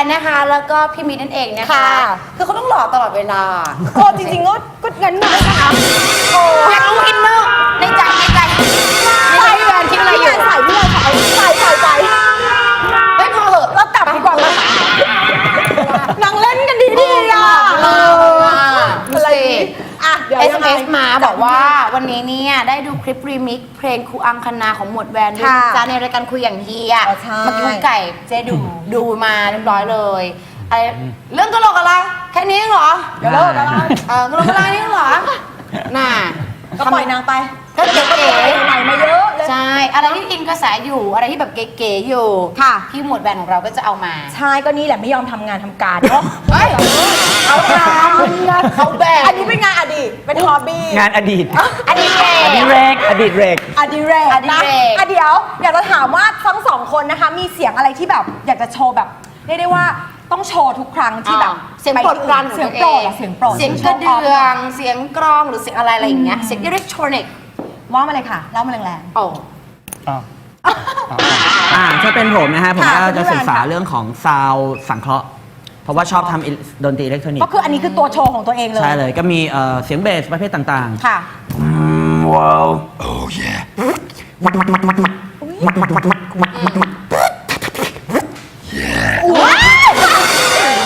แวนนะคะ แล้วก็พี่มินนั่นเองนะคะ ค่ะ คือเขาต้องหล่อตลอดเวลาโอ้จริงๆก็ก็งั้นหนูนะคะโอ้อยากรู้อินเนอร์ในใจในใจในใจพี่แวนคิดอะไรอยู่ใส่พี่เลยใส่ใส่ใส่ใส่ไม่พอเหอะเรากลับดีกว่าเลยนางเล่นกันดีดีๆอะ เออดู อะไร สิ อะ เดี๋ยวเอสยังไงเอสมาบอกว่าวันนี้เนี่ยได้ดูคลิปรีมิกซ์เพลงครูอังคณาของหมวดแวนด้วยค่ะนะจ้าในรายการคุยอย่างเฮียอ๋อใช่ เมื่อกี้คุณไก่เจ๊ดูดูมาเรียบร้อยเลยไอเรื่องตลกอะไรแค่นี้เองเหรอเดี๋ยวเลิกแล้วนะเออตลกอะไรนี่เหรอน่ะ ก็ปล่อยนางไปก็เก๋ใหม่มาเยอะเลยๆใช่ อะไรที่อินกระแสอยู่อะไรที่แบบเก๋ๆอยู่ค่ะพี่หมวดแวนของเราก็จะเอามา ใช่ก็นี่แหละไม่ยอมทำงานทำการเนาะ เฮ้ยเขาทำ เขาแบ่งอันนี้เป็นงานอดีตเป็นฮอบบี้งานอดีตอันนี้เก๋อดีเรกอดีตเรก อดิเรกอดินะเรก อะเดี๋ยวอยากจะถามว่าทั้งสองคนนะคะ มีเสียงอะไรที่แบบอยากจะโชว์แบบเรียกได้ว่าต้องโชว์ทุกครั้งที่แบบเสียงโปรดปรานของเสียงตัวโปรเอดงอะเสียงโปรดเสียงกระเดือง เสียงกรองหรือเสียงอะไรอะไรอย่างเงี้ย เสียงอิเล็กทรอนิกส์ว่ามาเลยค่ะเล่ามาแรง โอ้อ่าถ้าเป็นผมนะฮะผมค่ะก็จะคุณศึกษาแวนค่ะเรื่องของซาวสังเคราะห์ เพราะว่าชอบทำอิดนตรีอิเล็กทรอนิๆกก็ส์คืออันนี้คือตัวโชว์ของตัวเองเลย ใช่เลยก็มีเอ่อเสียงเบสประเภทต่าง ค่ะๆว้าว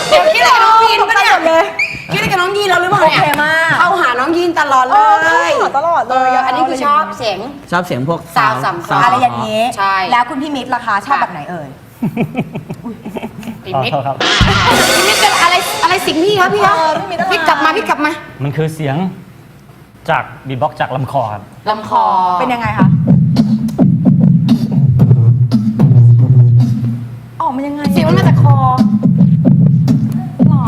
เดี๋ยวคิดอะไรน้องยีนปะเนี่ยตกใจหมดเลยคิดอะไรกับน้องยีนเราหรือเปล่าโอเนี่ยเคมากเข้าหาน้องยีนตลอดเลเออยเข้าหาตลอดเลยอะอันนี้คือชอบเสียงชอบเสียงพวกซาวสังเคราะห์อะไรอย่างนี้ ใช่แล้วคุณพี่มิตรล่ะคะชอบแบบไหนเอ่ย พี่มิตรขอโทษครับพี่มิตรเป็นอะไรอะไรสิ่งนี้ครับพี่ครับเออพี่มิตรอะไรพี่กลับมาพี่กลับมามันคือเสียงจากบีบ็อกจากลำคอครับ ลำคอเป็นยังไงคะออกมันยังไงเสียงมันมาจากคอหรอ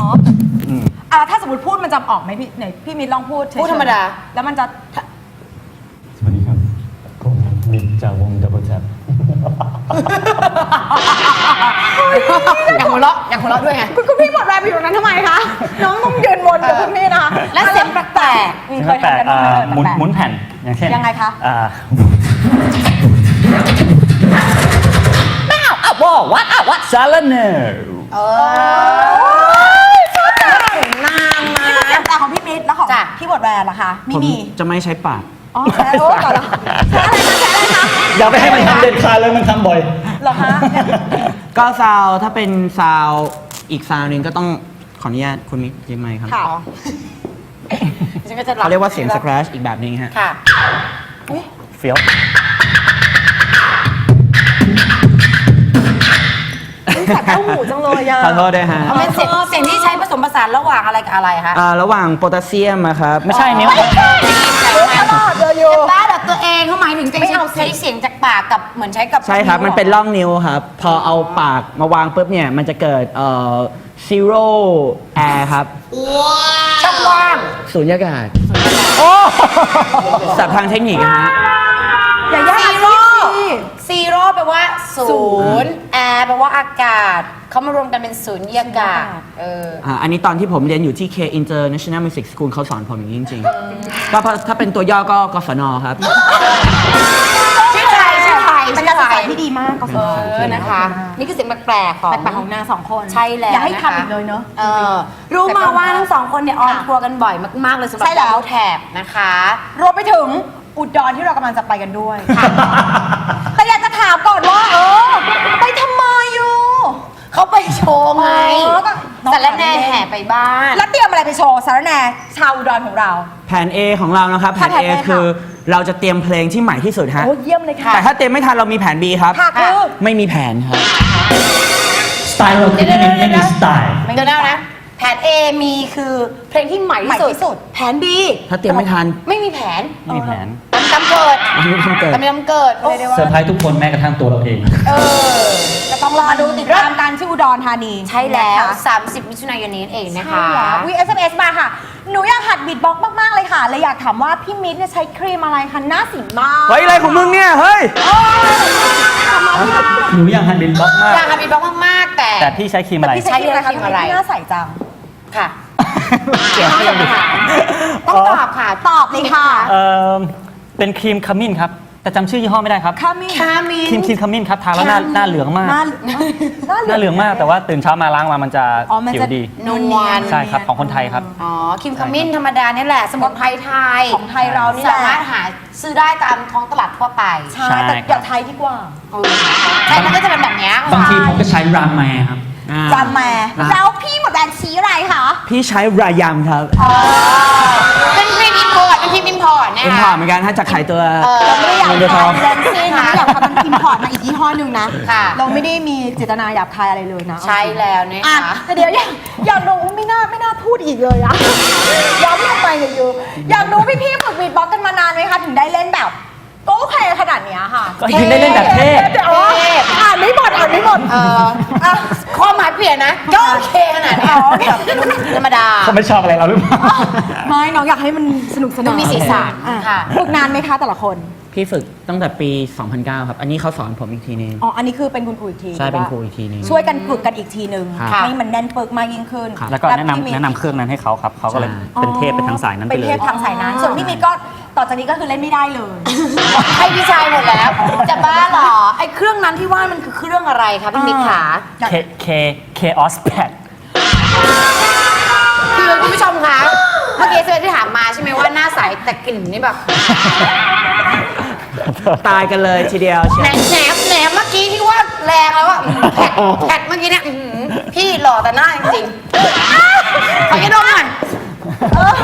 ออะถ้าสมมติพูดมันจะออกไหมพี่ไหนพี่มิตรลองพูดเฉยๆพูดธรรมดา แล้วมันจะสวัสดีครับผมมิกจากวงดับเบิลแท็บ อยากหัวเราะอยากหัวเราะด้วยไง คุณคุณพี่หมดแรงไปอยู่ตรงนั้นทำไมคะ น้องต้องยืนวนกับคุณพี่นะคะและเสียงแปลกอืมเสียงเคยแปลทำกกันๆอ่าบ้างไหมหมุนแปลกๆ หมุนแผ่นอย่างเช่นยังไงคะ อ่าอ้าววัดอ้าววัดซาลเนอร์ๆเออนางนะนี่คือเสียงแต่ของพี่มิตรแล้วของจ้ะ พี่หมดแรงล่ะคะไม่ผมมีจะไม่ใช้ปาก อ๋อแพ้โอ้ก่อนเหรอแพ้อะไรนะแพ้อะไรคะอย่าไปให้มันทำเด็ดขาดเลยมันทำบ่อย เหรอคะ ก็ซาวถ้าเป็นซาวอีกซาวหนึงก็ต้องขออนุญาตคุณมิกยิ้มไหมค์ครับค่ะฉันก็จะหลับเขาเรียกว่าเสียงสครัชอีกแบบหนึงฮะค่ะเฟี้ยวแสบเต้าหูจังเลยอะขอโทษด้วยฮะเอาเป็นเสียงเสียงที่ใช้ผสมผสานระหว่างอะไรกับอะไรคะอ่าระหว่างโพแทสเซียมอะครับ ไม่ใช่นิ้ว ตลอดเลยอยู่ บ้าแบบตัวเอ งเขาหมายถึงไม่เอาสิ ใช้เสียงจากปากกับเหมือนใช้กับใช่ครับวมันเป็นร่องนิ้วครับ พอเอาปากมาวางปุ๊บเนี่ย มันจะเกิดเอ่อ zero air ครับช่องว่างสูญญากาศศัพท์ทางเทคนิคนะฮะ อย่าแย่งซีอาโร่ชีพสิ ซีโร่แปลว่าศูนย์แอร์แปลว่าอากาศ เขามารวมกันเป็นศูนย์ยากาศเออ อ่าอันนี้ตอนที่ผมเรียนอยู่ที่ K International Music School เขาสอนผมอย่างนี้จริงๆก็เพราะถ้าเป็นตัวย่อก็กศนครับ ชื่อไทยชื่อไทยเป็นชื่การอศึไทกษายที่ดีมากก็เออนะคะ นี่คือเสียงแปลกๆของแปลกๆของนางสองคนใช่แล้วอย่าให้นะคะ ทำอีกเลยเนอะเออรู้มาว่าทั้งสองคนเนี่ยออนทัวร์กันบ่อยมากๆเลยสำหรับใช่แล้ว ดาวแถบนะคะ รวมไปถึงอุดรที่เรากำลังจะไปกันด้วย แต่อยากจะถามก่อนว่า เออไปทำไมอยู่ เขาไปโชว์ไงอ๋อก็น้องแต่ละแน่แห่ไปบ้าน แล้วเตรียมอะไรไปโชว์สารแหนชาวอุดรของเรา แผน A ของเรานะครับ แผนค่ะ A แผน A คือเราจะเตรียมเพลงที่ใหม่ที่สุดฮะ โอ้เยี่ยมเลยค่ะแต่ถ้าเตรียมไม่ทันเรามีแผน B ครับ ค่ะคือ ไม่มีแผนครับ สไตล์เราคือไม่มีไม่มีสไตล์ เดี๋ยวนะนะ แผน A มีคือเพลงที่ใหม่ใหม่ที่ที่สุสุด ด แผน B ถ้าเตรียมไม่ทัน ไม่มีแผน ไม่มีแผน ตำตำเกิดไม่มีทำเกิดตำตำเกิดโอ้เรียกได้ว่าเซอร์ไพรส์ทุกคนแม้กระทั่งตัวเราเอง เออจะต้องรอดูติดตามกันที่อุดรธานีใช่แล้วนะคะ30 มิถุนายนนี้เองนะใช่คะแล้ววี SMS มาค่ะ หนูอยากหัดบีทบ็อกซ์มาก ๆ เลยค่ะ เลยอยากถามว่าพี่มิตรเนี่ยใช้ครีมอะไรคะหน้าสีมากเฮ้ยอะไรของมึงเนี่ย เฮ้ย หนูอยากหันบินบล็อกมาก อยากทำบีบล็อกมากๆแต่ แต่พี่ใช้ครีมอะไร พี่ใช้ครีมอะไรคะใช้ครีมอะไรพี่หน้าใสจัง ค่ะเกี่ยวต้องกับถามต้องตอบค่ะ ตอบเลยค่ะ เอ่อ เป็นครีมขมิ้นครับ แต่จำชื่อยี่ห้อไม่ได้ครับ ข้ามีคามิน ครีมครีมขมิ้นครับ ทาแล้วหน้าหน้าเหลืองมากหน้าหน้าหน้าเหลืองมาก แต่ว่าตื่นเช้ามาล้างมามันจะอ๋อมันผิวจะดี นวล ใช่ครับ ของคนไทยครับ อ๋อครีมขมิ้นธรรมดาเนี่ยแหละ สมุนไพรไทยของไทยเรานี่แหสาละมารถหาซื้อได้ตามท้องตลาดทั่วไปใช่ใช่แต่ครับอย่าไทยดีกว่าเออใช่มันก็จะเป็นแบบเนี้ยบางทีผมก็ใช้รามแมครับอ่าจำมา แล้วพี่หมดแดนชี้อะไรคะ พี่ใช้รายามครับเป็ นพอร์ตนะเป็นคะผ่าเหมือนกันถ้าจะขายตัวเราไม่ได้อยากเงินเดือนทองทำแดนซี่นะอยากทำเป็นอิมพอร์ตมาอีกยี่ห้อหนึ่งนะ ค่ะ เราไม่ได้มีเจตนาหยาบคายอะไรเลยนะใช่แล้วนะอะคะแต่เดี๋ยวอยากอยากรู้ไม่น่าไม่น่าพูดอีกเลยอะย้ำทำไมเนี่ยยูอยากรู้พี่พี่ๆฝึกบีทบ็อกซ์กันมานานไหมคะถึงได้เล่นแบบ โก้เพลขนาดเนี้ยค่ะก็ถึงได้เล่นแบบเทพดี๋ยวอ่านไม่หมดอ่านไม่หมด เอออะความหมายเปลี่ยนนะ ก็โอเคขนาดนี้แบบธรรมดา เขาไม่ชอบอะไรเราหรือเปล่า ไม่น้องอยากให้มันสนุกสนานดูมีสีสันอะค่ะ ฝึกนานไหมคะแต่ละคน พี่ฝึกตั้งแต่ปี 2009 ครับ อันนี้เขาสอนผมอีกทีนึง อ๋อ อันนี้คือเป็นคุณครูอีกทีใช่เป็นครูอีกทีนึงช่วยกันฝึกกันอีกทีนึงครับ ให้มันแน่นปึกมากยิ่งขึ้นครับแล้วก็แนะนำพี่มิแนะนำเครื่องนั้นให้เขาครับ เขาก็เลยใช่เป็นเทพไปทางสายนั้นไปเป็นเลเทย พทางสายนั้น ส่วนพี่มิตรก็ ต่อจากนี้ก็คือเล่นไม่ได้เลย ให้พี่ชายหมดแล้ว จะบ้าเหรอ ไอ้เครื่องนั้นที่ว่ามันคือเครื่องอะไรคะพี่มิตรขา K K Chaos Pad คือคุณผู้ชมคะเมื่อกี้เซนที่ถามมาใช่ไหมว่าหน้าใสแต่กลิ่นนี่แบบตายกันเลยทีเดียวแหนเชียวมแหนมแหนมเมื่อกี้ที่ว่าแรงแล้วอะแผดแผดเมื่อกี้เนี่ยอื้อหือพี่หล่อแต่หน้าจริงๆขอแค่ดมหน่อยลม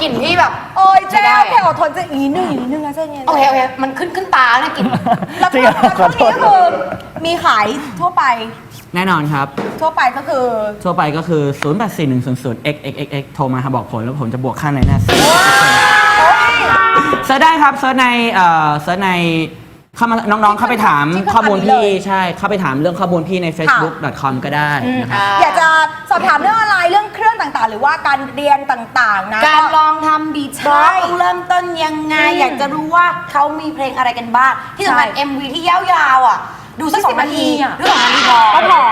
กลิ่นพี่แบบ โอ้ยเจ๊ไม่ได้โอเคอดทนจะอีกนิดนึงอีกนิดนึงนะเจ๊เย็นโอเคโอเคมันขึ้นขึ้นตาเนี่ยกลิ่น แล้วจริก็งเหรอแล้วขก็อโทนี้ษก็คือมีขายทั่วไปแน่นอนครับ ทั่วไปก็คือ ทั่วไปก็คือ 0 8 4 1 0 0 x x x x โทรมาหาบอกผลแล้วผมจะบวกค่าในหน้าซีเซิร์ชได้ครับเซิร์ชในเอ่อเซิร์ชในเข้ามาน้องๆ เข้าไปถามที่ขึ้นข้อมูลตามนี้พี่เลยใช่ เข้าไปถามเรื่องข้อมูลพี่ใน facebook.com ก็ได้นะครับ อยากจะสอบถามเรื่องอะไรเรื่องเครื่อง ต่างๆ หรือว่าการเรียนต่างๆ นะการลองทำบีทใช่ต้องเริ่มต้นยังไง อืมอยากจะรู้ว่าเขามีเพลงอะไรกันบ้างที่สำคัญ ใช่ MV ที่ยาวๆอะ ดูสักยี่สสิอบงนาทีนาทีอะหรือสองนาทีพอก็พอ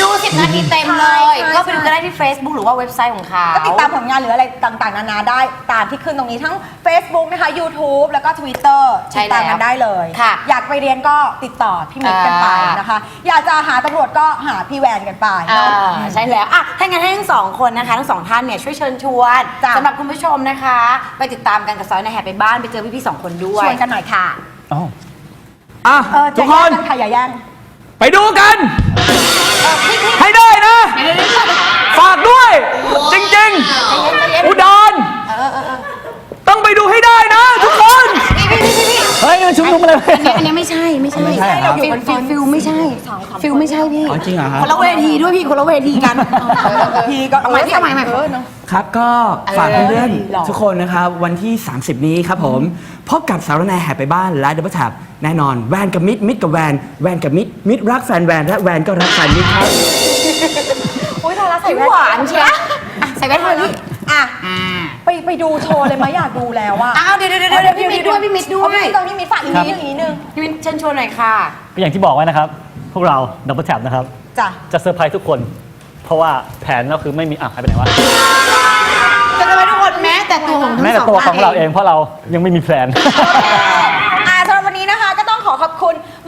ดูสิบนาทีเต็มเลย ใช่ใช่ ก็ไปดูกันได้ที่ Facebook หรือว่าเว็บไซต์ของเขาก็ติดตามผลงานหรืออะไรต่างๆ นานาได้ตามที่ขึ้นตรงนี้ทั้ง Facebook นะคะ YouTube แล้วก็ Twitter ใช่ติดตามแล้วกันได้เลยค่ะอยากไปเรียนก็ติดต่อพี่มิตรกันไปอ่านนะคะ อยากจะหาตำรวจก็หาพี่แวนกันไปอ่าเนาะ ใช่แล้วอะถ้างั้นให้ทั้งสองคนนะคะ ทั้งสองท่านเนี่ยช่วยเชิญชวนจ้ะ สำหรับคุณผู้ชมนะคะ ไปติดตามกันกับซอยในแหบไปบ้านไปเจอพี่ๆสองคนด้วชยวนกันหน่อยค่ะอ๋อ อะ เออทุกคน อย่าแย่งกันค่ะอย่าแย่งไปดูกัน ให้ได้นะ ฝากด้วย จริง ๆ อุดรต้องไปดูให้ได้นะ ทุกคน เฮ้ยมันชุมนุมอะไรอันนี้อันนี้ไม่ใช่ไม่ใช่ไม่ใช่เหรอฟิลฟิลฟิลไม่ใช่ฟิลไม่ใช่พี่อ๋อจริงเหรอครับคนละเวทีด้วยพี่คนละเวทีกันพี่ก็เอาใหม่พี่เอาใหม่ใหม่เออเนอะ ครับก็ฝากเออเพื่อนหรอๆทุกคนนะครับวันที่ 30 นี้ครับผมพบกับสารแหนแห่ไปบ้านและดับเบิลแท็บแน่นอนแวนกับมิดมิดกับแวนแวนกับมิดมิดรักแฟนแวนและแวนก็รักแฟนมิดครับ อุ้ยทาราใส่แว่นหวานเชียวอะใส่แว่นเลยพี่อะอ่าไปไปดูโชว์เลยไหมอยากดูแล้วอะอ้าวเดี๋ยวเดี๋ยวเดี๋ยวเดี๋ยวพี่มิดด้วยพี่มิดด้วเอายพี่มิตรตอนนี้มีฝากอีกนิดนึงอีกนิดนึงพี่มิดเชิญชวนหน่อยค่ะ ก็อย่างที่บอกไว้นะครับ พวกเราดับเบิลแท็บนะครับ จ้ะ จะเซอร์ไพรส์ทุกคน เพราะว่าแผนเราคือไม่มีอะใครไปไหนวะจะทำให้ทุกคนแม้แต่ตัวของทั้งแม้แต่สองตัวของท่านเราเองเพราะเรายังไม่มีแผน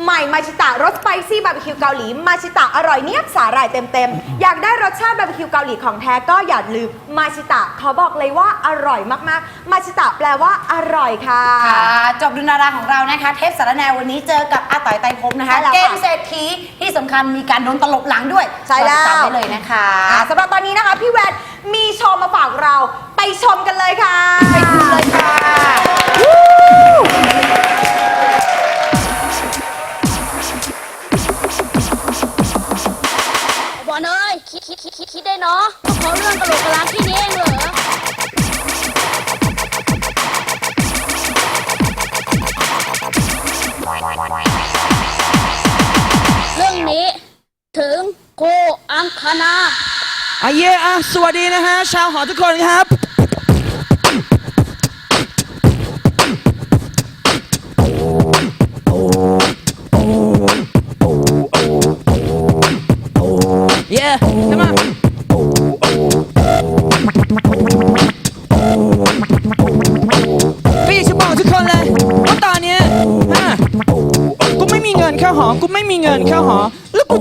ใหม่มาชิตะรสสไปซี่บาร์บีคิวเกาหลีมาชิตะอร่อยเนียบสาหร่ายเต็มๆ อยากได้รสชาติบาร์บีคิวเกาหลีของแท้ก็อย่าลืมมาชิตะเขาบอกเลยว่าอร่อยมากๆ มาชิตะแปลว่าอร่อยค่ะ ค่ะจบดุนาราของเรานะคะ เทปสารแนววันนี้เจอกับอาต่อยไตรภพนะคะ ใช่แล้วค่ะเกมเศรษฐีที่สำคัญมีการโดนตลบหลังด้วยใช่แล้ว ติดตามได้เลยนะคะ อ่าสำหรับตอนนี้นะคะ พี่แวนมีโชว์มาฝากเราไปชมกันเลยค่ะ ไปดูเลยค่ะ คิดคิดคิดคิดคิดได้เนาะก็เพราะเรื่องตลกกะลาที่นี้เองเหรอเรื่องนี้ ถึงโกอังคณาอาเย่อะสวัสดีนะฮะ ชาวหอทุกคนครับ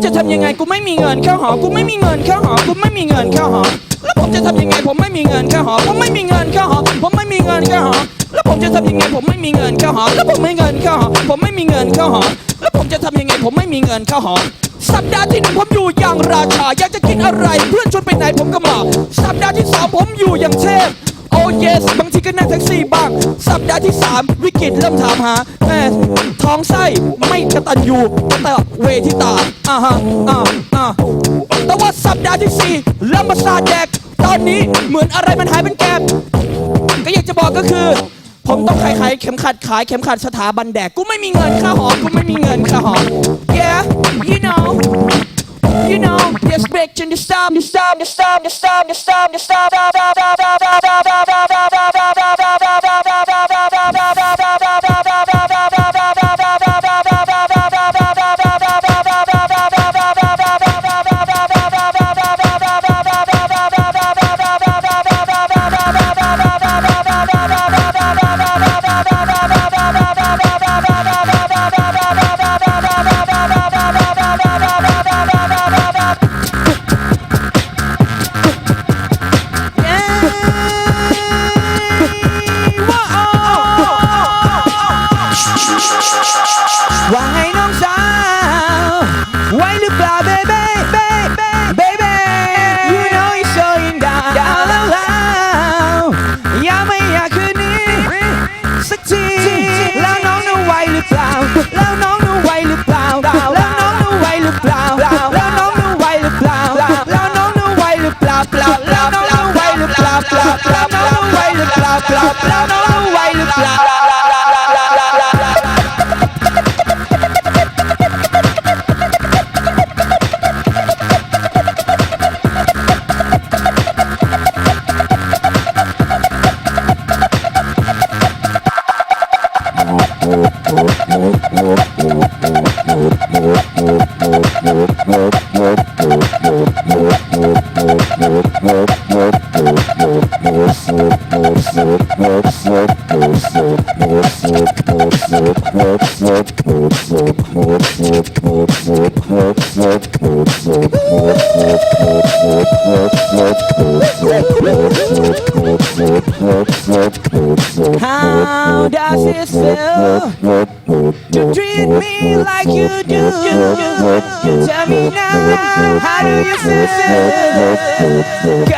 จะทำยังไงกูไม่มีเงินเข้าหอกูไม่มีเงินเข้าหอกูไม่มีเงินเข้าหอแล้วผมจะทำยังไงผมไม่มีเงินเข้าหอผมไม่มีเงินเข้าหอผมไม่มีเงินเข้าหอแล้วผมจะทำยังไงผมไม่มีเงินเข้าหอแล้วผมไม่เงินเข้าหอผมไม่มีเงินเข้าหอแล้วผมจะทำยังไงผมไม่มีเงินเข้าหอสัปดาห์ที่หนึ่งผมอยู่อย่างราชาอยากจะกินอะไรเพื่อนชวนไปไหนผมก็มาสัปดาห์ที่สองผมอยู่อย่างเทพ โอ้ yes บางทีก็นั่งแท็กซี่บ้าง สัปดาห์ที่ 3 วิกฤตเริ่มถามหาแม่ท้องไส้ไม่กระตันอยู่แต่เวทิตาอ่าฮะอ่าอ่าแต่ว่าสัปดาห์ที่ 4 เริ่มมาซาแดก ตอนนี้เหมือนอะไรมันหายเป็นแกบก็อยากจะบอกก็คือ ผมต้องขายขายเข็มขัดขายเข็มขัดสถาบันแดก กูไม่มีเงินค่าหอกูไม่มีเงินค่าหอ yeah you know You know, yes, and you stop, you stop, you stop, you stop, you stop, you stop, stop, stop, stop, stop, stop, stop, stop, stop, stop, stop, stop, Why To treat me like you do? Tell me now, how do you feel? Go.